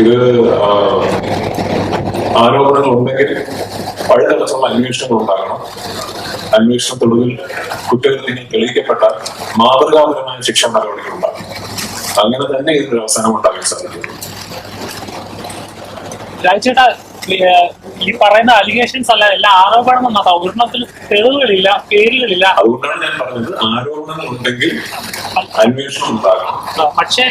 ഇത് ആരോപണങ്ങൾ ഉണ്ടെങ്കിൽ വഴിതടച്ചുള്ള അന്വേഷണങ്ങൾ ഉണ്ടാകണം. അന്വേഷണത്തൊടുവിൽ കുറ്റകൃത്യങ്ങൾ തെളിയിക്കപ്പെട്ടാൽ മാതൃകാപരമായ ശിക്ഷ നടപടികൾ ഉണ്ടാകും. അങ്ങനെ തന്നെ ഇതിനൊരു അവസാനം ഉണ്ടാകാൻ സാധിക്കും. രാജേട്ടാ ഈ പറയുന്ന അലിഗേഷൻസ് അല്ല എല്ലാ ആരോപണം എന്നാ ഒരെണ്ണത്തിൽ തെളിവുകളില്ല പേരുകളില്ല. അതുകൊണ്ടാണ് ഞാൻ പറഞ്ഞത് ആരോപണങ്ങൾ ഉണ്ടെങ്കിൽ അന്വേഷണം ഉണ്ടാകണം. പക്ഷേ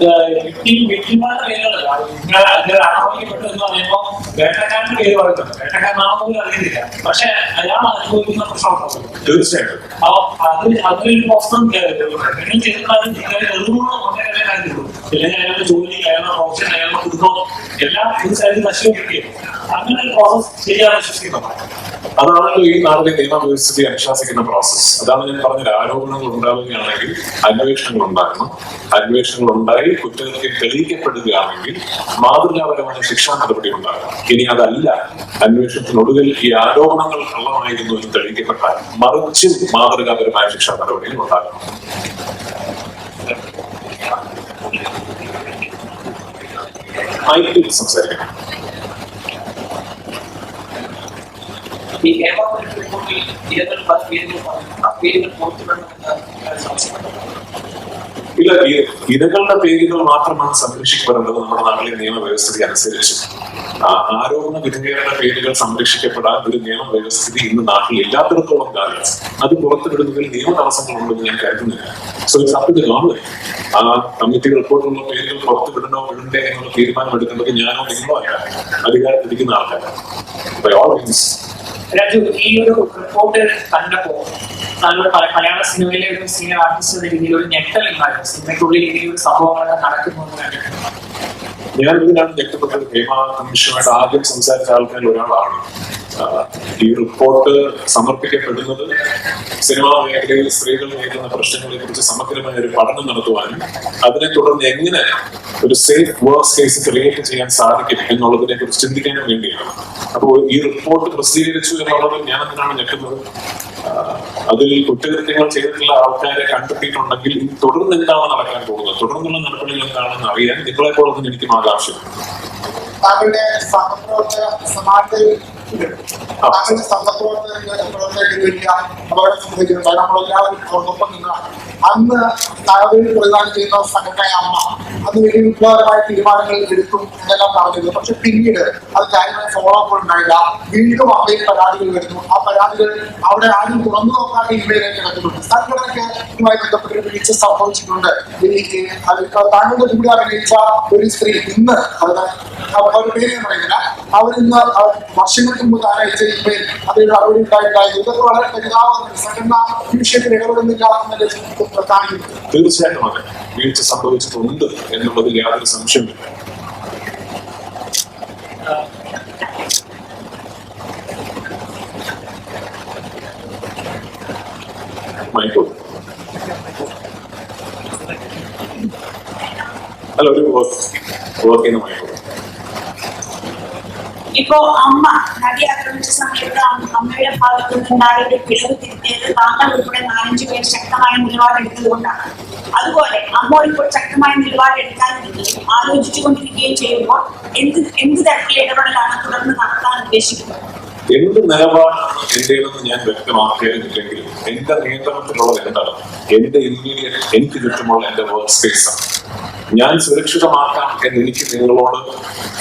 വ്യക്തിമാരുടെ പേരുകളല്ല നിങ്ങൾ അങ്ങനെ ആരോപിക്കപ്പെട്ടു എന്ന് പറയുമ്പോൾ വേട്ടക്കാരന്റെ പേര് പറയുന്നത് വേട്ടക്കാരനാണെന്ന് പോലും അറിയുന്നില്ല പക്ഷെ അയാൾ അനുഭവിക്കുന്ന പ്രശ്നമുണ്ടല്ലോ തീർച്ചയായിട്ടും. അപ്പൊ അത് അതിലൊരു പ്രശ്നം നിങ്ങൾ ചെയ്തിട്ടുള്ളത് നിങ്ങൾ എഴുതുമ്പോൾ ഒന്നേ കാര്യമുള്ളൂ അല്ലെങ്കിൽ അയാളുടെ ജോലി അയാളുടെ പ്രൊഫഷൻ അയാളുടെ കുടുംബം എല്ലാം തീർച്ചയായിട്ടും നശിപ്പിക്കുകയും അങ്ങനെ ഒരു പ്രോസസ് ശരിയാണ് വിശ്വസിക്കുന്നു അതാണല്ലോ ഈ നാടിന്റെ നിയമവ്യവസ്ഥയെ അനുശാസിക്കുന്ന പ്രോസസ്സ് അതാണ് ഞാൻ പറഞ്ഞത്. ആരോപണങ്ങൾ ഉണ്ടാവുകയാണെങ്കിൽ അന്വേഷണങ്ങൾ ഉണ്ടാകണം അന്വേഷണങ്ങൾ ഉണ്ടായി കുറ്റകൃത്യം തെളിയിക്കപ്പെടുകയാണെങ്കിൽ മാതൃകാപരമായ ശിക്ഷാ നടപടി ഉണ്ടാകണം. ഇനി അതല്ല. അന്വേഷണത്തിനൊടുവിൽ ഈ ആരോപണങ്ങൾ കള്ളമായിരുന്നു എന്ന് തെളിയിക്കപ്പെട്ടാൽ മറിച്ച് മാതൃകാപരമായ ശിക്ഷാ നടപടികൾ ഉണ്ടാകണം. സംസാരിക്കണം ഈ കേരളത്തിൽ റിപ്പോർട്ടിൽ ഇരകൾ പല പേരുകൾ. ആ പേരുകൾ പുറത്തുവിടണമെന്ന് സംശയപ്പെട്ടു ഇല്ല ഇരകളുടെ പേരുകൾ മാത്രമാണ് സംരക്ഷിക്കപ്പെടേണ്ടത് നമ്മുടെ നാട്ടിലെ നിയമവ്യവസ്ഥിതി അനുസരിച്ച്. ആരോപണ വിധേയരുടെ പേരുകൾ സംരക്ഷിക്കപ്പെടാൻ ഒരു നിയമവ്യവസ്ഥിതി ഇന്ന് നാട്ടിൽ ഇല്ലാത്തിടത്തോളം കാലം അത് പുറത്തുവിടുന്നതിൽ നിയമ തടസ്സങ്ങളുണ്ടെന്ന് ഞാൻ കരുതുന്നില്ല. So it's up to government ആ കമ്മിറ്റി റിപ്പോർട്ടുള്ള പേരുകൾ പുറത്തുവിടണോ വിടണ്ടേ എന്നുള്ള തീരുമാനം എടുക്കുന്നത് ഞാനോ നിങ്ങളോ അല്ല. അധികാരത്തിരിക്കുന്ന ആൾക്കാരാണ്. രാജു ഈ ഒരു റിപ്പോർട്ട് കണ്ടപ്പോ നല്ലൊരു മല- മലയാള സിനിമയിലെ ഒരു സീനിയർ ആർട്ടിസ്റ്റ് എന്ന രീതിയിൽ ഒരു ഞെട്ടൽ ഉണ്ടായിരുന്നു. സിനിമയ്ക്കുള്ളിൽ ഇങ്ങനെയൊരു സംഭവങ്ങളൊക്കെ നടക്കുന്നു ഞാൻ ഇതിനാണ് ഞെട്ടപ്പെട്ടത് ഹേമ കമ്മീഷനുമായിട്ട് ആദ്യം സംസാരിച്ച ആൾക്കാരിൽ ഒരാളാണ്. ഈ റിപ്പോർട്ട് സമർപ്പിക്കപ്പെടുന്നത് സിനിമാ മേഖലയിൽ സ്ത്രീകൾ നേരിടുന്ന പ്രശ്നങ്ങളെ കുറിച്ച് സമഗ്രമായ ഒരു പഠനം നടത്തുവാനും അതിനെ തുടർന്ന് എങ്ങനെ ഒരു സേഫ് വർക്ക് സ്പേസ് ക്രിയേറ്റ് ചെയ്യാൻ സാധിക്കും എന്നുള്ളതിനെ കുറിച്ച് ചിന്തിക്കാനും വേണ്ടിയാണ്. അപ്പോൾ ഈ റിപ്പോർട്ട് പ്രസിദ്ധീകരിച്ചു എന്നുള്ളത് ഞാൻ എന്തിനാണ് ഞെട്ടുന്നത് അതിൽ കുറ്റകൃത്യങ്ങൾ ചെയ്തിട്ടുള്ള ആൾക്കാരെ കണ്ടെത്തിയിട്ടുണ്ടെങ്കിൽ തുടർന്ന് എന്താണ് നടക്കാൻ പോകുന്നത്? തുടർന്നുള്ള നടപടികൾ എന്താണെന്ന് അറിയാൻ നിങ്ങളെ പോലെ തന്നെ എനിക്കും ആകാംക്ഷം താങ്കളുടെ സഹപ്രവർത്തക സമാജത്തിൽ താങ്കളുടെ സഹപ്രവർത്തകർക്ക് വലിയ അപകടം സംഭവിക്കുന്നു കാരണം നമ്മളെല്ലാവരും അവരോടൊപ്പം നിന്നാണ് അന്ന് താഴെ പ്രതിദാനം ചെയ്യുന്ന സംഘടനയായ അമ്മ. അത് വലിയ വിപ്ലവകരമായ തീരുമാനങ്ങൾ എടുക്കും എന്നെല്ലാം പറഞ്ഞിരുന്നു. പക്ഷെ പിന്നീട് അത് കാര്യങ്ങൾ ഫോളോ അപ്പ് ഉണ്ടായില്ല. വീണ്ടും അമ്മയിൽ പരാതികൾ വരുന്നു. ആ പരാതികൾ അവിടെ ആരും തുറന്നു നോക്കാതെ ഇവയിലേക്ക് കിടക്കുന്നുണ്ട്. സംഘടനയ്ക്കുമായി ബന്ധപ്പെട്ട് വീഴ്ച സംഭവിച്ചിട്ടുണ്ട്. അത് താങ്കളുടെ കൂടെ അഭിനയിച്ച ഒരു സ്ത്രീ ഇന്ന് അവരുടെ പേര് ഞാൻ പറയുന്നില്ല. അവരിന്ന് വർഷങ്ങൾക്ക് മുമ്പ് അയച്ച ഇമെയിൽ അതിൽ മറുപടി ഉണ്ടായിട്ടുണ്ടായിരുന്നു ഇതൊക്കെ വളരെ പരിതാപം സംഘടന ഈ വിഷയത്തിൽ ഇടപെടുന്നില്ല എന്നതിൽ കാണിക്കുന്നു തീർച്ചയായിട്ടും അതെ. വീഴ്ച സംഭവിച്ചിട്ടുണ്ട് എന്നുള്ളതിൽ യാതൊരു സംശയമില്ല മൈക്കോ അല്ല ഒരു വർക്ക് മൈക്കോ ഇപ്പോ അമ്മ നടി ആക്രമിച്ച സമയത്ത് അമ്മ- അമ്മയുടെ ഭാഗത്തു നിന്നുണ്ടായ ഒരു പിഴവ് തിരുത്തിയത് താങ്കൾ ഉൾപ്പെടെ നാലഞ്ചു പേർ ശക്തമായ നിലപാടെടുത്തതുകൊണ്ടാണ് അതുപോലെ അമ്മ ഇപ്പോൾ ശക്തമായ നിലപാടെടുക്കാൻ ആലോചിച്ചുകൊണ്ടിരിക്കുകയും ചെയ്യുമ്പോൾ എന്ത് എന്ത് തരത്തിലുള്ള ഇടപെടലാണ് തുടർന്ന് നടത്താൻ ഉദ്ദേശിക്കുന്നത്? എന്ത് നിലപാടാണ് എന്റേതെന്ന് ഞാൻ വ്യക്തമാക്കിയതില്ലെങ്കിൽ എന്റെ നിയന്ത്രണത്തിലുള്ളത് എന്താണ് എന്റെ ഇമ്മീഡിയറ്റ് എനിക്ക് ചുറ്റുമുള്ള എന്റെ വർക്ക് സ്പേസ് ഞാൻ സുരക്ഷിതമാക്കാം എന്ന് എനിക്ക് നിങ്ങളോട്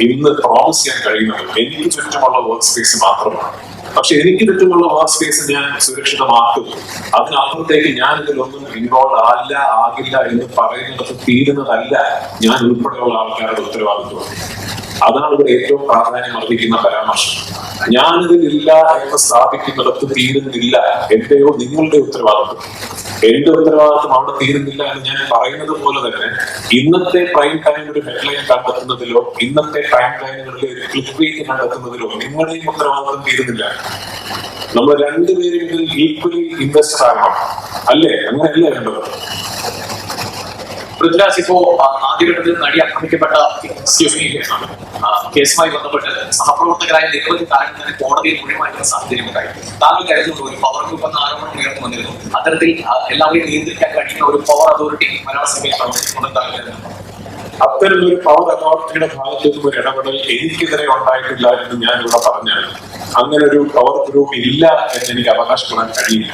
ഇന്ന് പ്രോമിസ് ചെയ്യാൻ കഴിയുന്നത് എനിക്ക് ചുറ്റുമുള്ള വർക്ക് സ്പേസ് മാത്രമാണ്. പക്ഷെ എനിക്ക് ചുറ്റുമുള്ള വർക്ക് സ്പേസ് ഞാൻ സുരക്ഷിതമാക്കും. അതിനപ്പുറത്തേക്ക് ഞാൻ ഇതിലൊന്നും ഇൻവോൾവ് അല്ല ആകില്ല എന്ന് പറയുന്നത് തീരുന്നതല്ല ഞാൻ ഉൾപ്പെടെയുള്ള ആൾക്കാരുടെ ഉത്തരവാദിത്വം. അതാണ് ഇവിടെ ഏറ്റവും പ്രാധാന്യം അർഹിക്കുന്ന പരാമർശം. ഞാനിതിലില്ല എന്ന് സ്ഥാപിക്കുന്നിടത്ത് തീരുന്നില്ല. എന്റെയോ നിങ്ങളുടെ ഉത്തരവാദിത്വം. എന്റെ ഉത്തരവാദിത്വം അവിടെ തീരുന്നില്ല എന്ന് ഞാൻ പറയുന്നത് പോലെ തന്നെ ഇന്നത്തെ പ്രൈം ടൈം ഒരു ഹെഡ്ലൈൻ കണ്ടെത്തുന്നതിലോ ഇന്നത്തെ പ്രൈം ടൈമുകളിലെ ഒരു ക്ലിക്ക് റേറ്റ് കണ്ടെത്തുന്നതിലോ നിങ്ങളുടെയും ഉത്തരവാദിത്വം തീരുന്നില്ല. നമ്മൾ രണ്ടുപേരും ഈക്വലി ഇൻവെസ്റ്റർ ആകണം. അല്ലേ? അങ്ങനെയല്ലേ വേണ്ടത്? പൃഥ്വിരാജ് ഇപ്പോ ആദ്യഘട്ടത്തിൽ നടി ആക്രമിക്കപ്പെട്ട കേസുമായി ബന്ധപ്പെട്ട് സഹപ്രവർത്തകരായ നിരവധി താരങ്ങളെ കോടതിയിൽ ഒഴിവാക്കുന്ന സാഹചര്യമുണ്ടായി താങ്കൾ കരുതുന്നു ഒരു പവർ ഗ്രൂപ്പ് എന്ന ആരോപണം ഉയർന്നു വന്നിരുന്നു. അത്തരത്തിൽ എല്ലാവരെയും നിയന്ത്രിക്കാൻ കഴിയുന്ന ഒരു പവർ അതോറിറ്റി മലയാള സിനിമയിൽ പ്രവർത്തിക്കുന്നുണ്ടെന്ന് താങ്കൾ കരുതുന്നു? അത്തരം ഒരു പവർ അതോറിറ്റിയുടെ ഭാഗത്തു നിന്നും ഒരു ഇടപെടൽ എനിക്കെതിരെ ഉണ്ടായിട്ടില്ല എന്ന് ഞാൻ ഇവിടെ പറഞ്ഞാൽ അങ്ങനെ ഒരു പവർ ഗ്രൂപ്പ് ഇല്ല എന്ന് എനിക്ക് അവകാശപ്പെടാൻ കഴിയില്ല.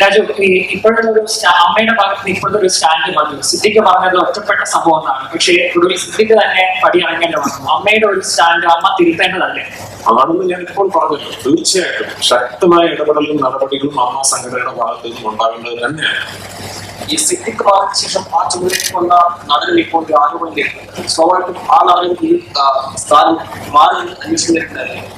രാജു ഈ ഇപ്പോഴത്തെ ഒരു അമ്മയുടെ ഭാഗത്ത് ഇപ്പോഴത്തെ ഒരു സ്റ്റാൻഡ് പറഞ്ഞു സിദ്ധിക്ക് പറഞ്ഞത് ഒറ്റപ്പെട്ട സംഭവം എന്നാണ് പക്ഷേ ഒടുവിൽ സിദ്ധിക്ക് തന്നെ പടി ഇറങ്ങേണ്ടി വന്നു. അമ്മയുടെ ഒരു സ്റ്റാൻഡ് അമ്മ തിരുത്തേണ്ടതല്ലേ? ആണെന്ന് ഞാൻ ഇപ്പോൾ പറഞ്ഞല്ലോ. തീർച്ചയായിട്ടും ശക്തമായ ഇടപെടലും നടപടികളും അമ്മ സംഘടനയുടെ ഭാഗത്ത് നിന്നും ഉണ്ടാകേണ്ടത് തന്നെയാണ്. ഈ സിദ്ധിക്ക് മാറിന് ശേഷം ആ ചുമതലയ്ക്കുള്ള വന്ന നടൻ ഇപ്പോൾ ആരോപണം കേൾക്കുന്നത് സ്വാഭാവികമായിട്ടും ആ നടൻ ഈ സ്ഥാനം മാറി നിന്ന് അന്വേഷിക്കുന്നതായിരിക്കും